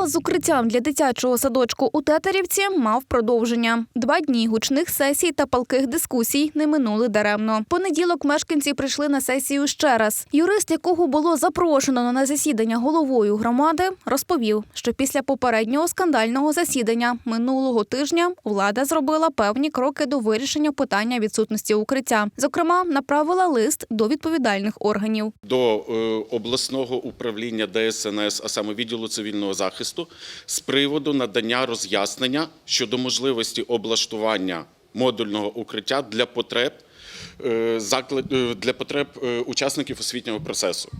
Скандал з укриттям для дитячого садочку у Тетерівці мав продовження. Два дні гучних сесій та палких дискусій не минули даремно. Понеділок мешканці прийшли на сесію ще раз. Юрист, якого було запрошено на засідання головою громади, розповів, що після попереднього скандального засідання минулого тижня влада зробила певні кроки до вирішення питання відсутності укриття. Зокрема, направила лист до відповідальних органів. до е, обласного управління ДСНС, а саме відділу цивільного захисту, з приводу надання роз'яснення щодо можливості облаштування модульного укриття для потреб е, е, для потреб е, учасників освітнього процесу.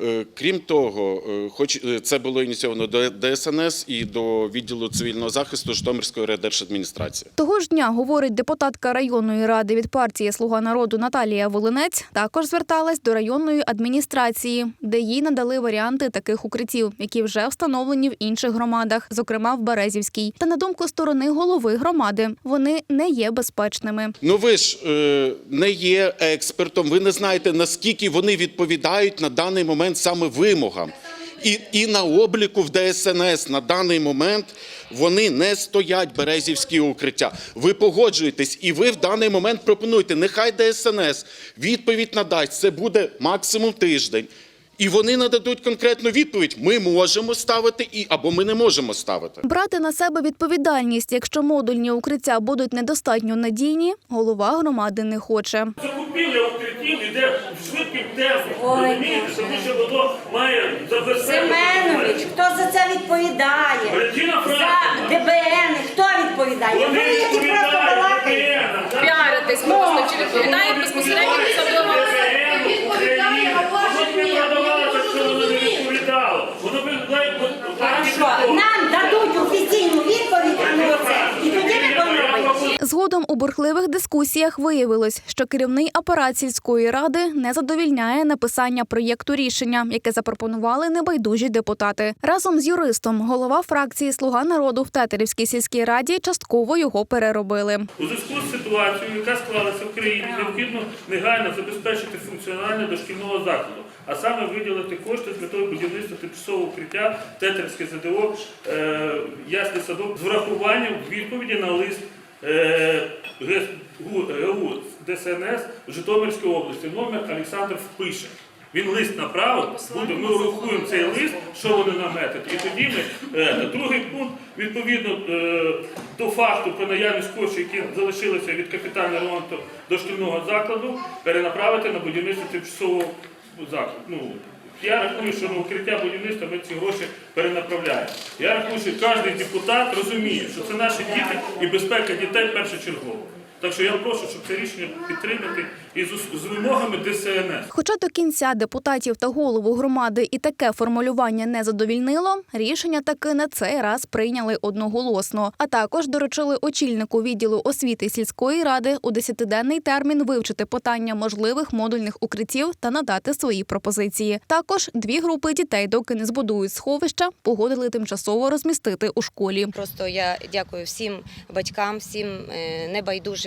Е, Крім того, е, хоч е, це було ініційовано до ДСНС і до відділу цивільного захисту Житомирської райдержадміністрації. Того ж дня, говорить депутатка районної ради від партії Слуга народу Наталія Волинець, також зверталась до районної адміністрації, де їй надали варіанти таких укриттів, які вже встановлені в інших громадах, зокрема в Березівській. Та на думку сторони голови громади, вони не є безпечними. Ну ви ж не є експертом, ви не знаєте, наскільки вони відповідають на даний момент саме вимогам. І, і на обліку в ДСНС на даний момент вони не стоять березівські укриття. Ви погоджуєтесь, і ви в даний момент пропонуєте, нехай ДСНС відповідь надасть. Це буде максимум тиждень. І вони нададуть конкретну відповідь: ми можемо ставити і або ми не можемо ставити. Брати на себе відповідальність, якщо модульні укриття будуть недостатньо надійні, голова громади не хоче. Закупівля укриттів йде швидким темпом. Розумієте, тому що воно має забезпечити. Семенович, хто за це відповідає? Валентина За Франківна. ДБН, хто відповідає? Вони Ви які просто відповідають балакаєте. ДБН, піаритись просто, чи відповідає безпосередньо ДБН України. Воно б не продавалося, якщо воно не відповідало. Воно б Хорошо, нам дадуть офіційну відповідь на це, і тоді ми будемо робити. Згодом у бурхливих дискусіях виявилось, що керівний апарат сільської ради не задовільняє написання проєкту рішення, яке запропонували небайдужі депутати. Разом з юристом голова фракції Слуга народу в Тетерівській сільській раді частково його переробили. У зв'язку з ситуацією, яка склалася в країні, необхідно негайно забезпечити функціонування дошкільного закладу, а саме виділити кошти з метою будівництва тимчасового укриття Тетерське ЗДО е, Ясний садок з врахуванням відповіді на лист ГУ ГУ ДСНС Житомирської області. Номер Олександр впише. Він лист направив, буде, ми рахуємо цей лист, що вони наметять. І тоді ми, е, другий пункт, відповідно е, до факту про наявність коштів, які залишилися від капітального ремонту дошкільного закладу, перенаправити на будівництво тимчасового закладу. Ну, я рахую, що на укриття будівництва ми ці гроші перенаправляємо. Я рахую, що кожен депутат розуміє, що це наші діти і безпека дітей першочергово. Так що я прошу, щоб це рішення підтримати і з, з вимогами ДСНС. Хоча до кінця депутатів та голову громади і таке формулювання не задовільнило, рішення таки на цей раз прийняли одноголосно. А також доручили очільнику відділу освіти сільської ради у десятиденний термін вивчити питання можливих модульних укриттів та надати свої пропозиції. Також дві групи дітей, доки не збудують сховища, погодили тимчасово розмістити у школі. Просто я дякую всім батькам, всім е,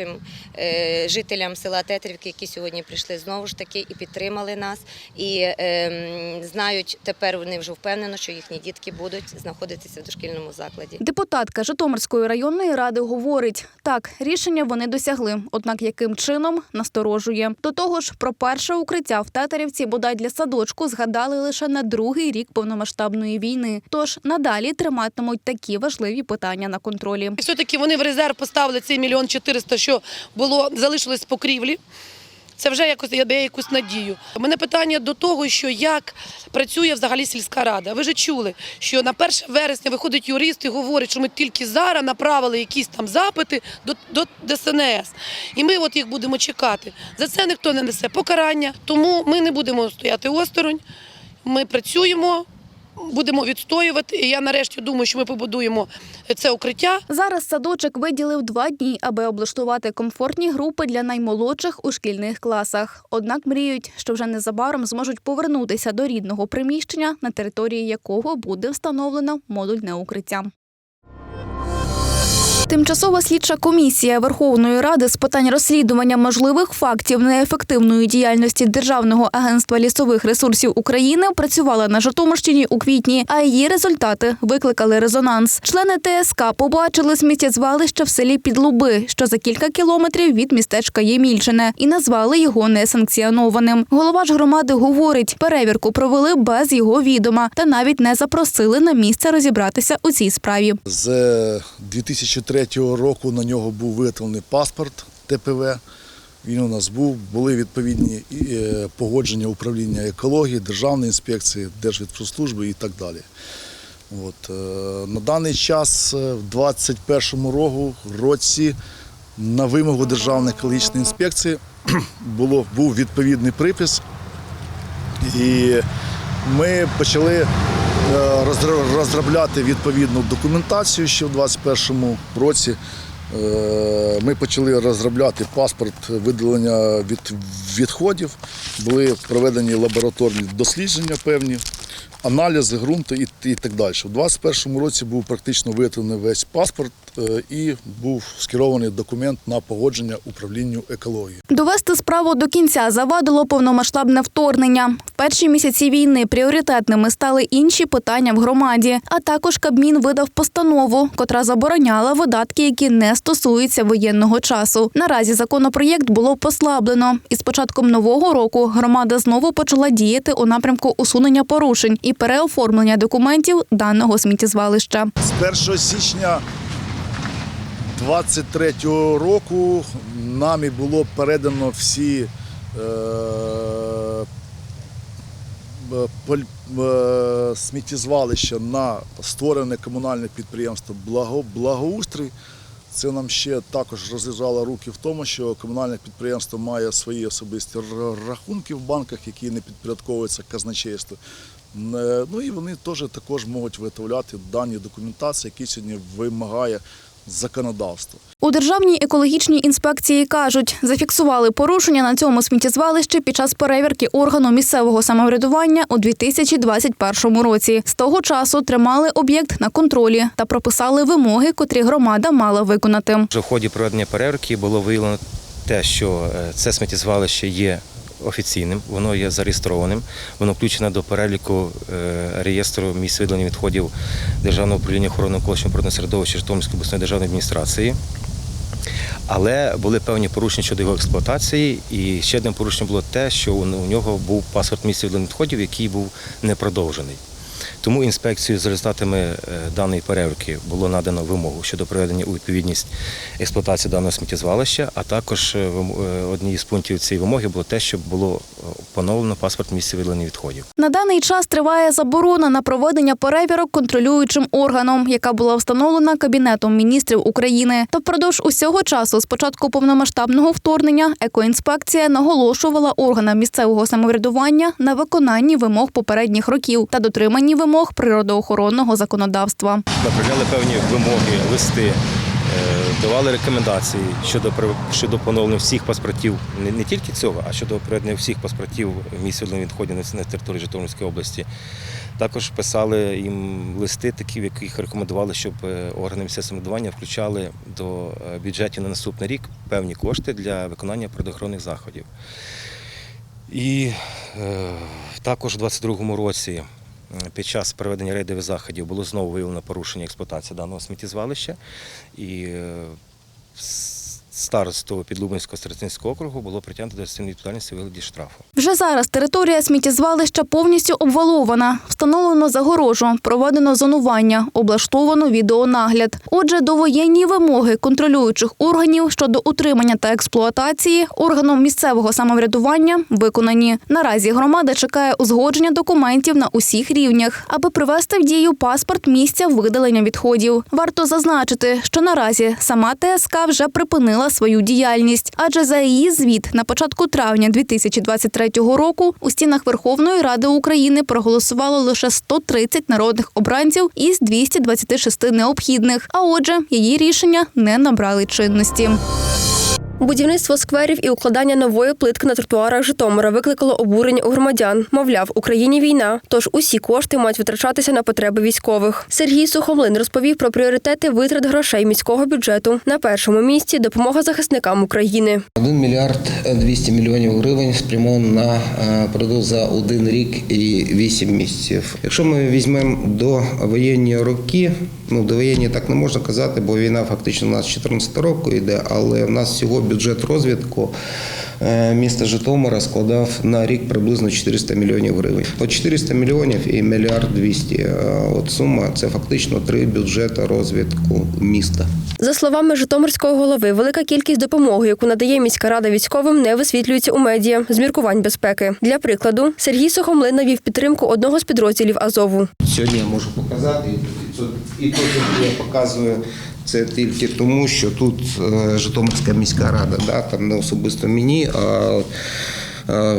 небайдужим е, жителям села Тетрівки, які сьогодні прийшли знову ж таки і підтримали нас. І ем, знають тепер вони вже впевнено, що їхні дітки будуть знаходитися в дошкільному закладі. Депутатка Житомирської районної ради говорить: так, рішення вони досягли, однак яким чином насторожує. До того ж, про перше укриття в Тетерівці бодай для садочку згадали лише на другий рік повномасштабної війни. Тож надалі триматимуть такі важливі питання на контролі. Все-таки вони в резерв поставили цей мільйон 400, що було залишилось покрівлі. Це вже якось дає якусь надію. У мене питання до того, що як працює взагалі сільська рада. Ви ж чули, що на 1 вересня виходить юрист і говорить, що ми тільки зараз направили якісь там запити до, до ДСНС. І ми от їх будемо чекати. За це ніхто не несе покарання, тому ми не будемо стояти осторонь. Ми працюємо, будемо відстоювати. І я нарешті думаю, що ми побудуємо це укриття. Зараз садочок виділив два дні, аби облаштувати комфортні групи для наймолодших у шкільних класах. Однак мріють, що вже незабаром зможуть повернутися до рідного приміщення, на території якого буде встановлено модульне укриття. Тимчасова слідча комісія Верховної Ради з питань розслідування можливих фактів неефективної діяльності Державного агентства лісових ресурсів України працювала на Житомирщині у квітні, а її результати викликали резонанс. Члени ТСК побачили сміттєзвалище в селі Підлуби, що за кілька кілометрів від містечка Ємільчине, і назвали його несанкціонованим. Голова ж громади говорить, перевірку провели без його відома та навіть не запросили на місце розібратися у цій справі. З 2003 23-го року на нього був виготовлений паспорт ТПВ. Він у нас був, були відповідні е, погодження управління екології, державної інспекції, Держвідпрослужби і так далі. От. Е, на даний час, е, в 2021 році, на вимогу Державної екологічної інспекції було, був відповідний припис. І ми почали розробляти відповідну документацію ще в 2021 році. Е, Ми почали розробляти паспорт видалення від відходів, були проведені лабораторні дослідження певні, аналізи ґрунту і, так далі. У 2021 році був практично виготовлений весь паспорт е, і був скерований документ на погодження управлінню екології. Довести справу до кінця завадило повномасштабне вторгнення. В перші місяці війни пріоритетними стали інші питання в громаді. А також Кабмін видав постанову, котра забороняла видатки, які не стосуються воєнного часу. Наразі законопроєкт було послаблено, і з початком нового року громада знову почала діяти у напрямку усунення порушень і переоформлення документів даного сміттєзвалища. З 1 січня 23 року нами було передано всі е, е, е, сміттєзвалища на створене комунальне підприємство «Благо- Благоустрій. Це нам ще також розв'язало руки в тому, що комунальне підприємство має свої особисті рахунки в банках, які не підпорядковуються казначейству. Ну і вони теж також можуть виготовляти дані документації, які сьогодні вимагає законодавство. У Державній екологічній інспекції кажуть, зафіксували порушення на цьому сміттєзвалищі під час перевірки органу місцевого самоврядування у 2021 році. З того часу тримали об'єкт на контролі та прописали вимоги, котрі громада мала виконати. В ході проведення перевірки було виявлено те, що е, це сміттєзвалище є офіційним, воно є зареєстрованим, воно включено до переліку е, реєстру місць видалення відходів Державного управління охорони навколишнього природного середовища Житомирської обласної державної адміністрації. Але були певні порушення щодо його експлуатації, і ще одним порушенням було те, що у нього був паспорт місця відходів, який був не продовжений. Тому інспекцією з результатами е, даної перевірки було надано вимогу щодо приведення у відповідність експлуатації даного сміттєзвалища, а також е, е, однією з пунктів цієї вимоги було те, щоб було поновлено паспорт місця видалення відходів. На даний час триває заборона на проведення перевірок контролюючим органом, яка була встановлена Кабінетом міністрів України. Та впродовж усього часу, з початку повномасштабного вторгнення, екоінспекція наголошувала органам місцевого самоврядування на виконанні вимог попередніх років та дотриманні вимог природоохоронного законодавства. направляли певні вимоги, листи, е, давали рекомендації щодо щодо поновлення всіх паспортів, не, не тільки цього, а щодо проведення всіх паспортів місць відходів на- території Житомирської області. Також писали їм листи, такі, в яких рекомендували, щоб е, органи місцевого самоврядування включали до е, бюджетів на наступний рік певні кошти для виконання природоохоронних заходів. І е, також у 2022 році під час проведення рейдових заходів було знову виявлено порушення експлуатації даного сміттєзвалища. І е, старосту Підлубинського старостинського округу було притягнуто до адміністративної відповідальності у вигляді штрафу. Вже зараз територія сміттєзвалища повністю обвалована, встановлено загорожу, проведено зонування, облаштовано відеонагляд. Отже, довоєнні вимоги контролюючих органів щодо утримання та експлуатації органом місцевого самоврядування виконані. Наразі громада чекає узгодження документів на усіх рівнях, аби привести в дію паспорт місця видалення відходів. Варто зазначити, що наразі сама ТСК вже припинила свою діяльність, адже за її звіт на початку травня 2023 року у стінах Верховної Ради України проголосувало лише 130 народних обранців із 226 необхідних. А отже, її рішення не набрали чинності. Будівництво скверів і укладання нової плитки на тротуарах Житомира викликало обурення у громадян. Мовляв, Україні війна, тож усі кошти мають витрачатися на потреби військових. Сергій Сухомлин розповів про пріоритети витрат грошей міського бюджету. На першому місці допомога захисникам України. 1 мільярд 200 мільйонів гривень спрямовано на е, продукт за один рік і 8 місяців. Якщо ми візьмемо до воєнні роки, ну до воєнні так не можна казати, бо війна фактично у нас 14 року йде, але в нас всього бюджет розвитку е, міста Житомира складав на рік приблизно 400 мільйонів гривень. От 400 мільйонів і мільярд 200. е, От сума це фактично три бюджети розвитку міста. За словами Житомирського голови, велика кількість допомоги, яку надає міська рада військовим, не висвітлюється у медіа з міркувань безпеки. Для прикладу, Сергій Сухомлин навів підтримку одного з підрозділів Азову. Сьогодні я можу показати, і і тут я показую це тільки тому, що тут е, Житомирська міська рада, да, там не особисто мені, а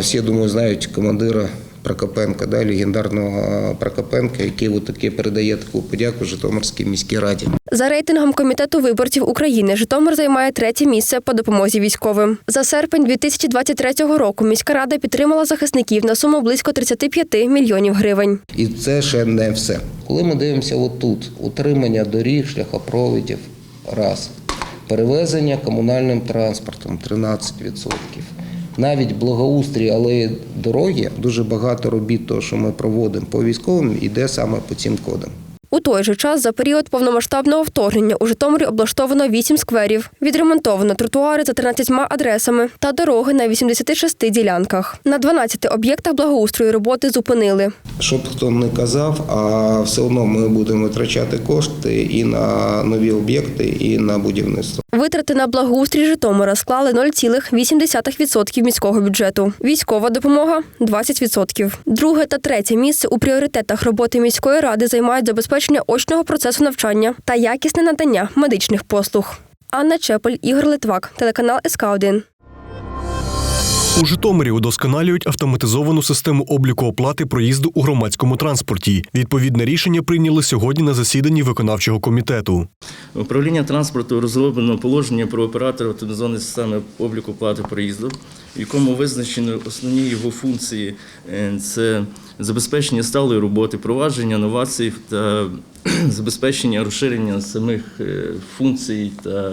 всі, я думаю, знають командира Прокопенка, да, легендарного Прокопенка, який от таки передає таку подяку Житомирській міській раді. За рейтингом комітету виборців України Житомир займає третє місце по допомозі військовим. За серпень 2023 року міська рада підтримала захисників на суму близько 35 мільйонів гривень. І це ще не все. Коли ми дивимося отут, утримання доріг, шляхопроводів, раз. Перевезення комунальним транспортом 13%. Навіть благоустрій, але дороги, дуже багато робіт, того, що ми проводимо по військовим, іде саме по цим кодам. У той же час за період повномасштабного вторгнення у Житомирі облаштовано 8 скверів, відремонтовано тротуари за 13 адресами та дороги на 86 ділянках. На 12 об'єктах благоустрою роботи зупинили. Щоб хто не казав, а все одно ми будемо витрачати кошти і на нові об'єкти, і на будівництво. Витрати на благоустрій Житомира склали 0,8% міського бюджету. Військова допомога 20%. Друге та третє місце у пріоритетах роботи міської ради займають забезпечення очного процесу навчання та якісне надання медичних послуг. Анна Чепель, Ігор Литвак, телеканал СК 1 У Житомирі удосконалюють автоматизовану систему обліку оплати проїзду у громадському транспорті. Відповідне рішення прийняли сьогодні на засіданні виконавчого комітету. Управління транспорту розроблено положення про оператора автоматизованої системи обліку оплати проїзду, в якому визначено основні його функції Е, це забезпечення сталої роботи, провадження новацій та забезпечення розширення самих е, функцій та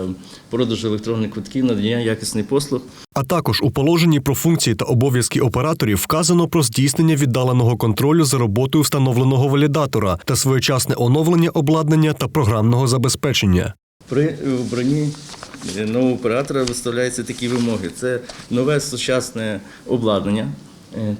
продажу електронних квитків, надання якісних послуг. А також у положенні про функції та обов'язки операторів вказано про здійснення віддаленого контролю за роботою встановленого валідатора та своєчасне оновлення обладнання та програмного забезпечення. При обранні нового оператора виставляються такі вимоги: це нове сучасне обладнання,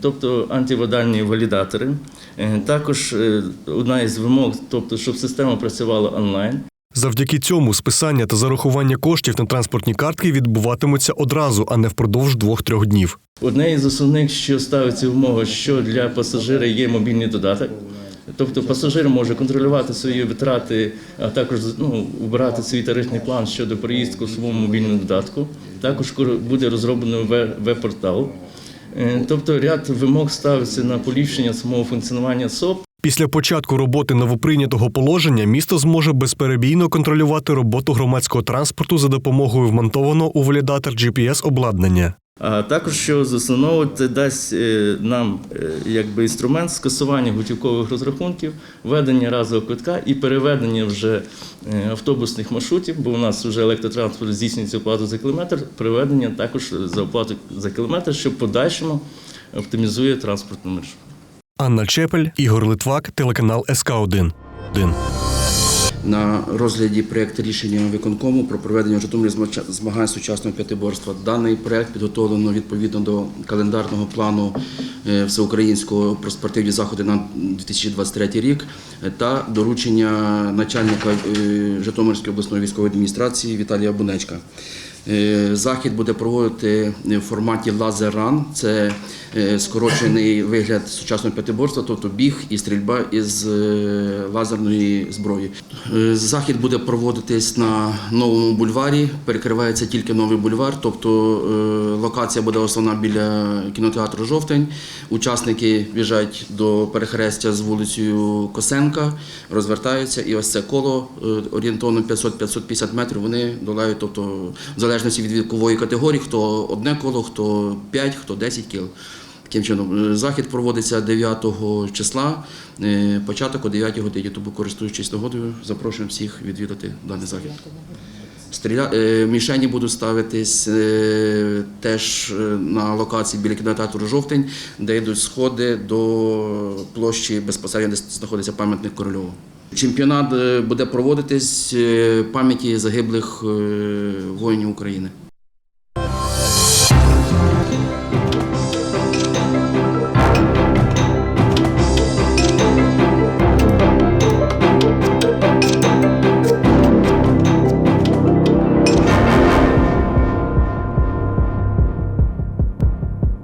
тобто антиводальні валідатори. Е, Також е, одна із вимог, тобто, щоб система працювала онлайн. Завдяки цьому списання та зарахування коштів на транспортні картки відбуватимуться одразу, а не впродовж двох-трьох днів. Одне із основних, що ставиться вимога, що для пасажира є мобільний додаток. Тобто пасажир може контролювати свої витрати, а також ну, обирати свій тарифний план щодо проїздку в своєму мобільному додатку. Також буде розроблено ве- веб-портал. Е, Тобто ряд вимог ставиться на поліпшення самого функціонування СОП. Після початку роботи новоприйнятого положення місто зможе безперебійно контролювати роботу громадського транспорту за допомогою вмонтованого у валідатор GPS обладнання. А також що з це дасть е, нам е, якби інструмент скасування готівкових розрахунків, введення разового квитка і переведення вже е, автобусних маршрутів, бо у нас вже електротранспорт здійснюється оплату за кілометр, переведення також за оплату за кілометр, що в подальшому оптимізує транспортну мережу. Анна Чепель, Ігор Литвак, телеканал СК 1 1 на розгляді проєкту рішення виконкому про проведення в Житомирі змагань сучасного п'ятиборства. Даний проєкт підготовлено відповідно до календарного плану е, всеукраїнського про спортивні заходи на 2023 рік та доручення начальника е, Житомирської обласної військової адміністрації Віталія Бунечка. Е, Захід буде проводити в форматі лазер-ран. Це е, скорочений вигляд сучасного п'ятиборства, тобто біг і стрільба із е, лазерної зброї. Захід буде проводитись на новому бульварі. Перекривається тільки новий бульвар, тобто локація буде основна біля кінотеатру Жовтень. Учасники біжать до перехрестя з вулицею Косенка, розвертаються, і ось це коло орієнтовно 500-550 метрів. Вони долають, тобто залежності від вікової категорії, хто одне коло, хто 5, хто 10 кіл. Таким чином, е, захід проводиться 9 числа, е, початок о 9 годині. Тому, користуючись нагодою, запрошуємо всіх відвідати даний захід. Стріля... е, Мішені будуть ставитись теж на локації біля кінотеатру Жовтень, де йдуть сходи до площі безпосередньо, де знаходиться пам'ятник Корольову. Чемпіонат е, буде проводитись е, пам'яті загиблих е, воїнів України.